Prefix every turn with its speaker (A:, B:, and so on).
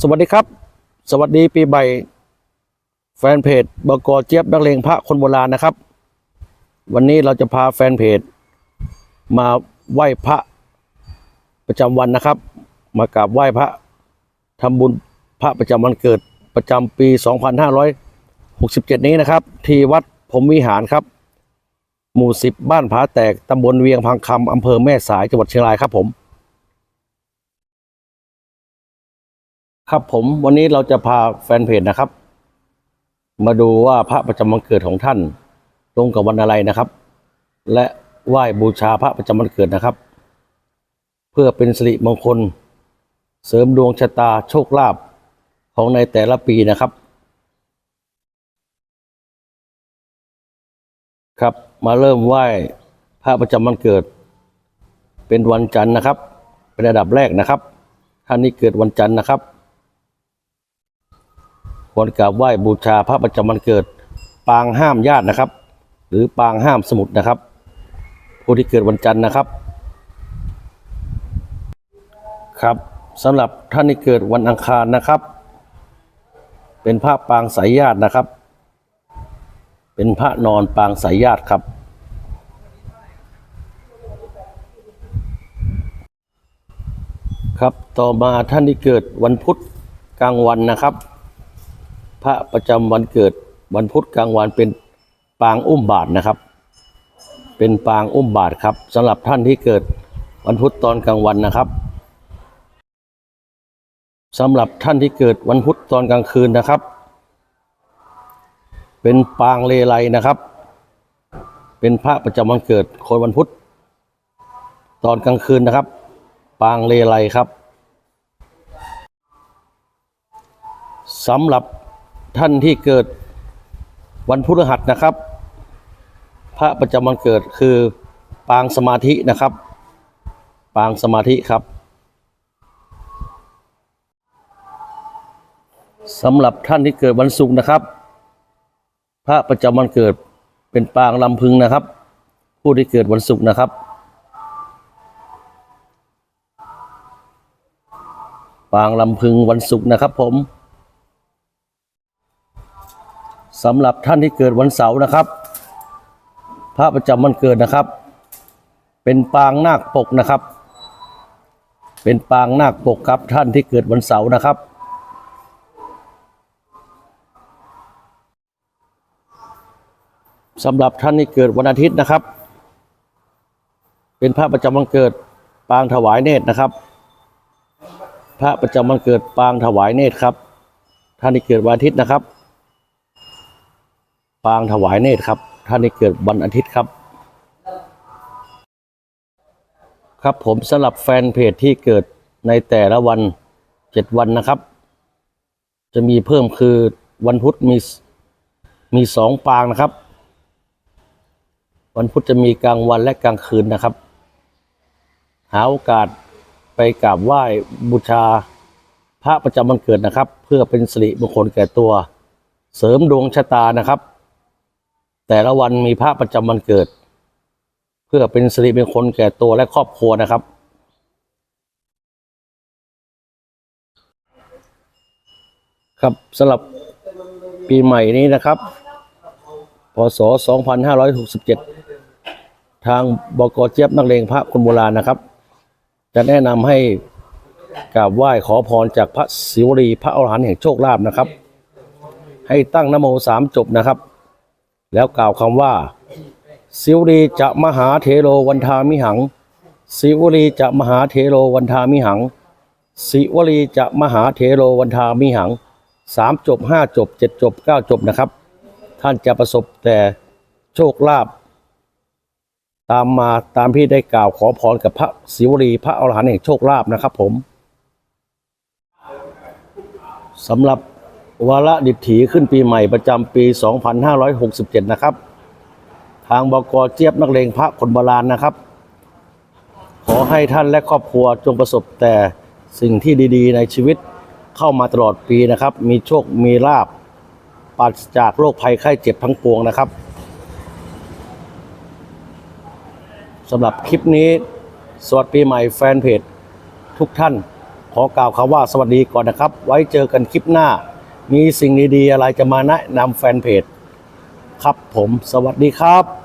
A: สวัสดีครับ สวัสดีปีใหม่แฟนเพจบกเจี๊ยบนักเลงพระคนโบราณนะครับ วันนี้เราจะพาแฟนเพจ มาไหว้พระประจำวันนะครับ มากราบไหว้พระทำบุญพระประจำวันเกิดประจำปี 2567 นี้นะครับ ที่วัดผมวิหารครับ หมู่ 10 บ้านผาแตกตำบลเวียงพังคำอำเภอแม่สายจังหวัดเชียงรายครับผม ครับผมวันนี้เราจะพาแฟนเพจนะครับ มาดูว่าพระประจำวันเกิดของท่านตรงกับวันอะไรนะครับ และไหว้บูชาพระประจำวันเกิดนะครับ เพื่อเป็นสิริมงคล เสริมดวงชะตาโชคลาภของในแต่ละปีนะครับ ครับมาเริ่มไหว้พระประจำวันเกิด เป็นวันจันทร์นะครับ เป็นระดับแรกนะครับ ท่านนี้เกิดวันจันทร์นะครับ ควรกราบไหว้บูชาพระประจำวันเกิด ปางห้ามญาตินะครับ หรือปางห้ามสมุดนะครับ ผู้ที่เกิดวันจันทร์นะครับ ครับสำหรับท่านที่เกิดวันอังคารนะครับ เป็นพระปางสายญาตินะครับ เป็นพระนอนปางสายญาติครับ ครับต่อมาท่านที่เกิดวันพุธกลางวันนะครับ พระประจำวันเกิดวันพุธกลางวันเป็นปางอุ้มบาทนะครับ เป็นปางอุ้มบาทครับสำหรับท่านที่เกิดวันพุธตอนกลางวันนะครับสำหรับท่านที่เกิดวันพุธตอนกลางคืนนะครับ เป็นปางเลไลนะครับ เป็นพระประจำวันเกิดคนวันพุธตอนกลางคืนนะครับ ปางเลไลครับสำหรับ ท่านที่เกิดวันพฤหัสนะครับ พระประจำวันเกิดคือปางสมาธินะครับ ปางสมาธิครับสำหรับท่านที่เกิดวันศุกร์นะครับ พระประจำวันเกิดเป็นปางลำพึงนะครับ ผู้ที่เกิดวันศุกร์นะครับ ปางลำพึงวันศุกร์นะครับผม สำหรับท่านที่เกิดวันเสาร์นะครับพระประจำวันเกิดนะครับ เป็นปางนาคปกนะครับ เป็นปางนาคปกครับท่านที่เกิดวันเสาร์นะครับ สำหรับท่านที่เกิดวันอาทิตย์นะครับ เป็นพระประจำวันเกิดปางถวายเนตรนะครับ พระประจำวันเกิดปางถวายเนตรครับ ท่านที่เกิดวันอาทิตย์นะครับ ปางถวายเนตรครับ ท่านที่เกิดวันอาทิตย์ครับ ครับผมสำหรับแฟนเพจที่เกิดในแต่ละวันเจ็ดวันนะครับ จะมีเพิ่มคือวันพุธมีมีสองปางนะครับ วันพุธจะมีกลางวันและกลางคืนนะครับ หาโอกาสไปกราบไหว้บูชาพระประจำวันเกิดนะครับ เพื่อเป็นสิริมงคลแก่ตัว เสริมดวงชะตานะครับ แต่ละวันมีพระประจำวันเกิด เพื่อเป็นสิริมงคลแก่ตัวและครอบครัวนะครับ ครับสำหรับปีใหม่นี้นะครับ พศ 2567 ทางบกเจี๊ยบนักเลงพระคนโบราณนะครับ จะแนะนำให้กราบไหว้ขอพรจากพระศิวลีพระอรหันต์แห่งโชคลาภนะครับ ให้ตั้งนโมสามจบนะครับ แล้วกล่าวคำว่าศิวลีจะมหาเทโรวันทามิหังศิวลีจะมหาเทโรวันทามิหังศิวลีจะมหาเทโรวันทามิหังสามจบห้าจบเจ็ดจบเก้าจบนะครับ ท่านจะประสบแต่โชคลาภตามมาตามที่ได้กล่าวขอพรกับพระศิวลีพระอรหันต์แห่งโชคลาภนะครับผมสำหรับ วาระดิบถีขึ้นปีใหม่ประจำปี 2567 นะครับ ทางบกเจี๊ยบนักเลงพระคนโบราณนะครับ ขอให้ท่านและครอบครัวจงประสบแต่สิ่งที่ดีๆ ในชีวิตเข้ามาตลอดปีนะครับ มีโชค มีลาบปราศจากโรคภัยไข้เจ็บทั้งปวงนะครับสำหรับคลิปนี้ สวัสดีปีใหม่แฟนเพจทุกท่าน ขอกล่าวคำว่าสวัสดีก่อนนะครับ ไว้เจอกันคลิปหน้า มีสิ่งดีๆอะไรจะมาแนะนำแฟนเพจ ครับผมสวัสดีครับ